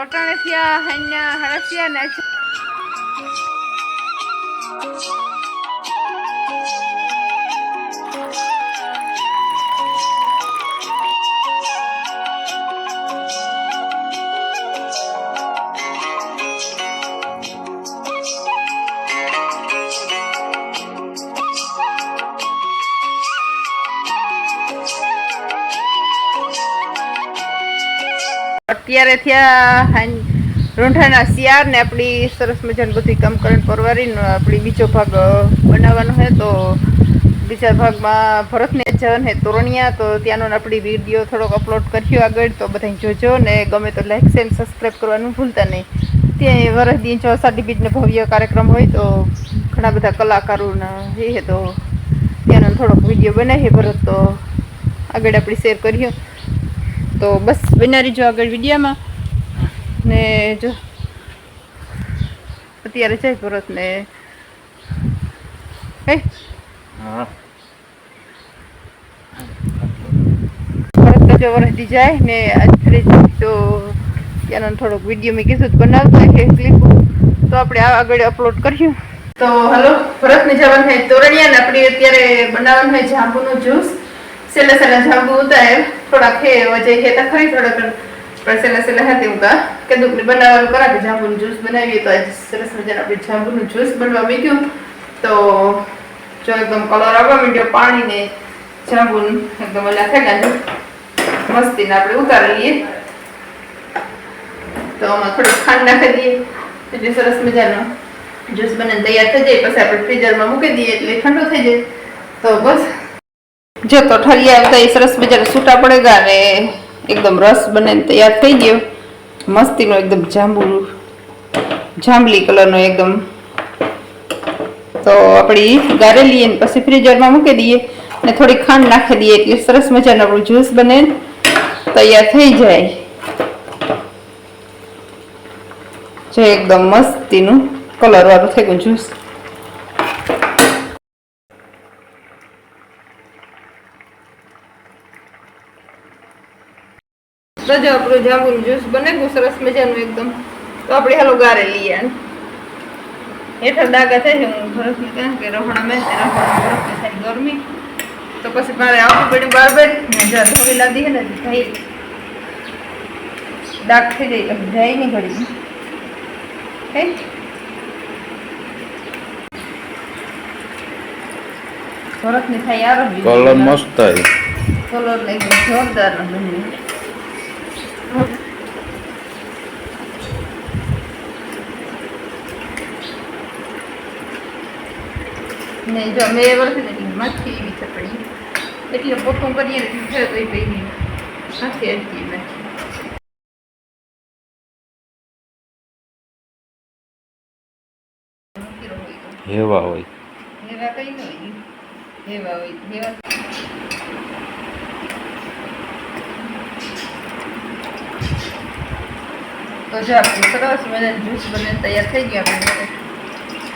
અટાણે થયા હાઈના હળસિયા ને અત્યારે થયા રૂંઠાના શિયાર ને આપણી સરસ મજાનું બધું કામ કરીને પરવારીને આપણી બીજો ભાગ બનાવવાનો છે. તો બીજા ભાગમાં ભરતને જવાનું હે તોરણિયા. તો ત્યાંનો આપણી વીડિયો થોડોક અપલોડ કર્યો આગળ, તો બધા જોજો. ને ગમે તો લાઈક શેર સબસ્ક્રાઈબ કરવાનું ભૂલતા નહીં. ત્યાં વરસ દિન ચોસાટી બીજનો ભવ્ય કાર્યક્રમ હોય, તો ઘણા બધા કલાકારોના એ તો ત્યાંનો થોડોક વીડિયો બનાવીએ ભરત, તો આગળ આપણે શેર કર્યો તો બસ બનાવી રહીજો આગળ વિડીયામાં. ને જો અત્યારે જય ભરત ને. ભરત જો વરસથી જાય ને તો ત્યાંનો થોડોક વીડિયો મેં કીધું બનાવતા બનાવતો છે ક્લિપ તો આપણે આ આગળ અપલોડ કર્યું તો હલો ભરતને જવાનું થાય તોરણિયા ને આપણે અત્યારે બનાવવાનું હોય જાંબુનું જ્યુસ સેલા સેલા જાંબુ ઉતારે થોડાક હે, વજે હે તો ખરી થોડાક પણ સેલા સેલા હતી હું કા કીધું બનાવવાનું કરા કે જાંબુનું જ્યુસ બનાવીએ તો આજે સરસ મજાનું આપણે જાંબુનું જ્યુસ બનવા મૂક્યું. તો જો એકદમ કલર આવવા માંડ્યો પાણી ને જાંબુ એકદમ ઓલા થઈ ગયા મસ્તીને આપણે ઉતારી લઈએ. તો આમાં થોડુંક ખાંડ નાખી દઈએ. એટલે સરસ મજાનો જ્યુસ બને તૈયાર થઈ જાય. પછી આપણે ફ્રીઝરમાં મૂકી દઈએ એટલે ઠંડુ થઈ જાય. તો બસ. જો તો ઠરિયા આવતા એ સરસ મજાના છૂટા પડે ગયા ને એકદમ રસ બને તૈયાર થઈ ગયો. મસ્તીનો એકદમ જાંબુ જાંબલી કલરનો એકદમ. તો આપણી ગારેલી ને પછી ફ્રીઝરમાં મૂકી દઈએ ને થોડી ખાંડ નાખી દઈએ એટલે સરસ મજાનું આપણું જ્યુસ બને તૈયાર થઈ જાય. જે એકદમ મસ્તીનું કલર વાળું થઈ ગયું જ્યુસ. તો જો આપણું જાંબુનું જ્યુસ બને ગયું સરસ મજાનું એકદમ. તો આપણે હાલો ગારે લઈએ. હેઠળ દાગા થાય છે હું ભરતને કહું કે રહોણા મેં રહોણા ભરતને થાય ગરમી. તો પછી મારે આવવું પડ્યું બાર બાર ને જો લાદી છે ને થઈ દાગ થઈ જાય જાય નહીં ઘડી હે? ભરતને થાય કલર મસ્ત કલર એકદમ જોરદાર બન્યું. ને જો મેં વર્ષે ને માથી એવી ચપડી એટલે પોતું કરીએ ને તો એ ભાઈ નથી હતી નાખી હેવા હોય. હેવા કઈ નહીં હેવા હોય એવા તો જો આપણે સરસ મજાનું જ્યુસ બને તૈયાર થઈ ગયું આપણે.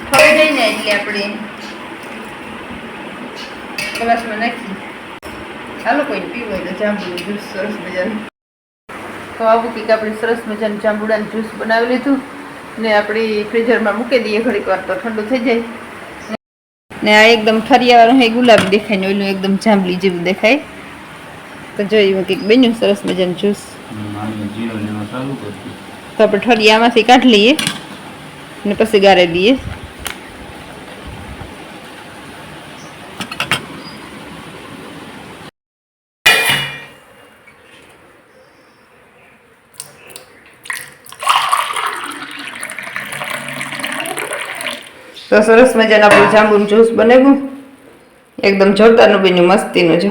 હવે જઈને એટલે આપણે. ગ્લાસમાં નાખી. ચાલો કોઈ પીવું હોય તો જાંબુનું જ્યુસ સરસ મજાનું. તો આવું કંઈક આપણે સરસ મજાનું જાંબુડાનું જ્યુસ બનાવી લીધું. ને આપણી ફ્રીઝરમાં મૂકી દઈએ ઘડીક વાર તો ઠંડુ થઈ જાય. ને આ એકદમ ઠરિયાવાળું એ ગુલાબી દેખાય ને ઓલું એકદમ જાંબલી જેવું દેખાય. તો જોયું કંઈક બન્યું સરસ મજાનું જ્યુસ તો આપણે ઠળિયામાંથી કાઢી લઈએ અને પછી ગારે દઈએ. તો સરસ મજાના આપણું જાંબુનું જ્યુસ બનાવ્યું. એકદમ જોરદારનું બન્યું, મસ્તીનું જો.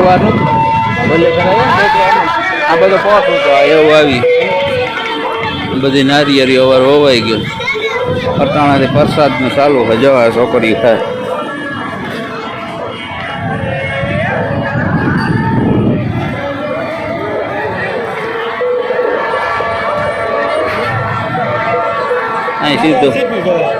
કરવાનું. બોલે કરાય. ને છોકરાનું. આ બધો પોટ હતો એવું આવી. બધી નારિયેરી અવાર હોવાઈ ગયો. અટાણાથી પ્રસાદનું ચાલુ હોય, જવા છોકરી થાય અહીં સીધું.